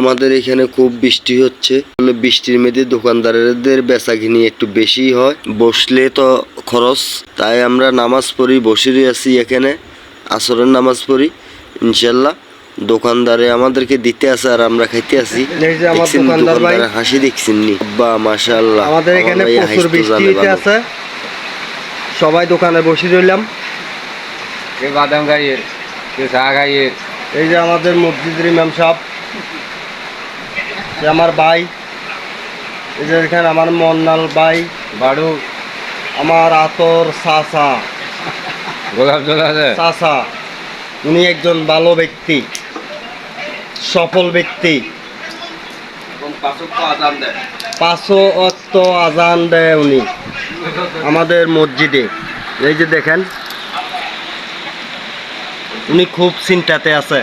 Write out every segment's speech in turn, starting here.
আমাদের এখানে খুব বৃষ্টি হচ্ছে। মানে বৃষ্টির মধ্যে দোকানদারদের বেচা কিনি একটু বেশি হয়। বসলে তো খরচ তাই আমরা নামাজ পড়ি বসে আছি এখানে আসরের নামাজ পড়ি ইনশাল্লাহ। দোকানদারে আমাদেরকে দিতে আছে আর আমরা খাইতে আছি। এই যে আমার দেখছেন দোকানদার ভাই। দোকানদারের হাসি দেখছেন নি বা মাশাআল্লাহ। আমাদের এখানে প্রচুর বৃষ্টি হইতে আছে। সবাই দোকানে বসে রইলাম। বাদাম খাইয়ে চা খাইয়ে। এই যে আমাদের মসজিদের ইমাম সাহেব। আমার ভাই এই যে এখানে আমার মন্নাল ভাই বাড়ু। আমার আতর চাচা। গোলাপ জল আছে? চাচা উনি একজন ভালো ব্যক্তি সফল ব্যক্তি। পাঁচশো অক্ত আজান দেয় উনি আমাদের মসজিদে। এই যে দেখেন উনি খুব চিন্তাতে আছে।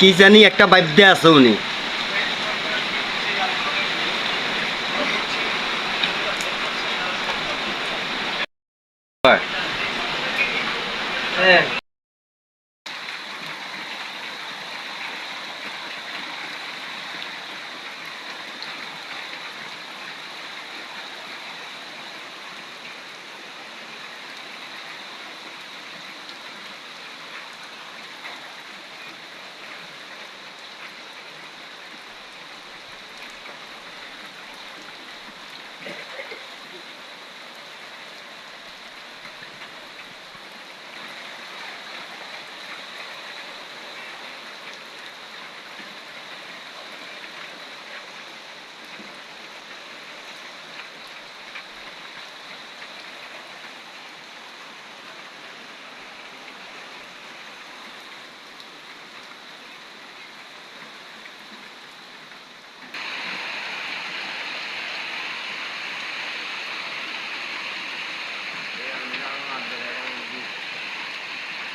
কি জানি একটা বাদ্যে আছে উনি।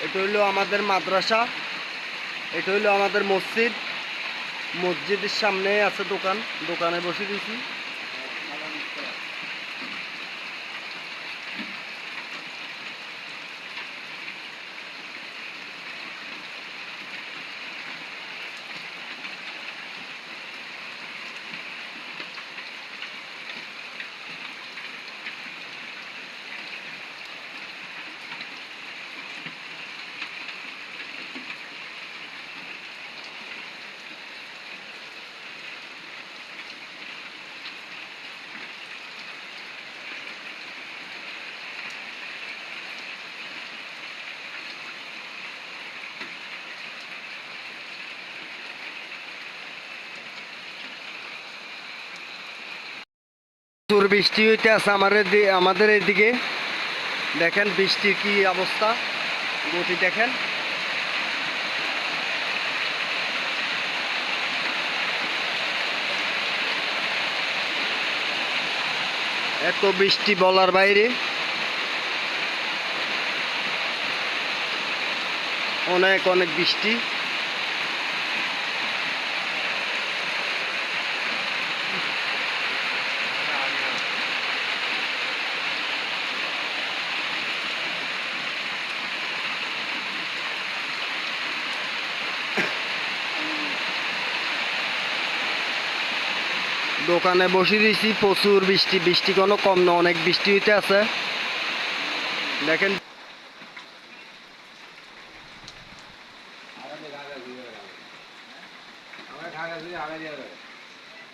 এটা হইল আমাদের মাদ্রাসা, এটা হইল আমাদের মসজিদ। মসজিদের সামনে আছে দোকান, দোকানে বসে দিয়েছি প্রচুর বৃষ্টি হইতে আছে আমাদের আমাদের এদিকে। দেখেন বৃষ্টির কি অবস্থা, গতি দেখেন। এত বৃষ্টি বলার বাইরে অনেক অনেক বৃষ্টি। দোকানে বসে দিয়েছি প্রচুর বৃষ্টি বৃষ্টি কোনো কম না, অনেক বৃষ্টি হইতে আছে। দেখেন। আগে দিয়ে